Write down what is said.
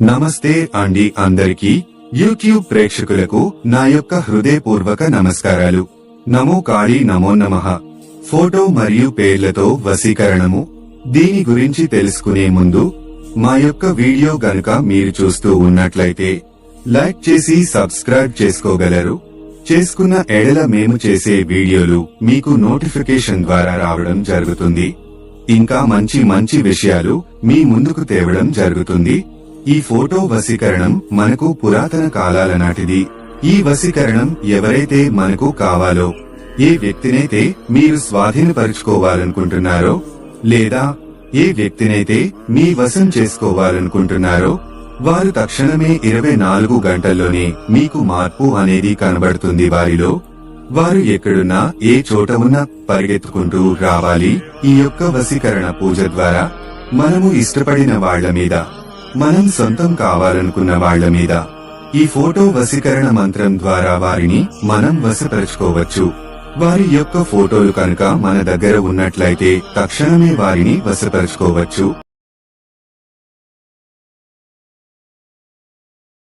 నమస్తే అండి అందరికీ. యూట్యూబ్ ప్రేక్షకులకు నా యొక్క హృదయపూర్వక నమస్కారాలు. నమో కాళీ నమో నమః. ఫోటో మరియు పేర్లతో వశీకరణము. దీని గురించి తెలుసుకునే ముందు మా యొక్క వీడియో గనుక మీరు చూస్తూ ఉన్నట్లయితే లైక్ చేసి సబ్స్క్రైబ్ చేసుకోగలరు. చేసుకున్న ఎడల మేము చేసే వీడియోలు మీకు నోటిఫికేషన్ ద్వారా రావడం జరుగుతుంది. ఇంకా మంచి మంచి విషయాలు మీ ముందుకు తేవడం జరుగుతుంది. ఈ ఫోటో వశీకరణం మనకు పురాతన కాలాల నాటిది. ఈ వశీకరణం ఎవరైతే మనకు కావాలో ఏ వ్యక్తినైతే మీరు స్వాధీనపరుచుకోవాలనుకుంటున్నారో లేదా ఏ వ్యక్తినైతే మీ వశం చేసుకోవాలనుకుంటున్నారో వారు తక్షణమే ఇరవై నాలుగు గంటల్లోనే మీకు మార్పు అనేది కనబడుతుంది. వారిలో వారు ఎక్కడున్నా ఏ చోట ఉన్నా పరిగెత్తుకుంటూ రావాలి. ఈ యొక్క వశీకరణ పూజ ద్వారా మనము ఇష్టపడిన వాళ్ళ మీద మనం సొంతం కావాలనుకున్న వాళ్ళ మీద. ఈ ఫోటో వశీకరణ మంత్రం ద్వారా వారిని మనం వశపరచుకోవచ్చు. వారి యొక్క ఫోటోలు కనుక మన దగ్గర ఉన్నట్లయితే తక్షణమే వారిని వశపరచుకోవచ్చు.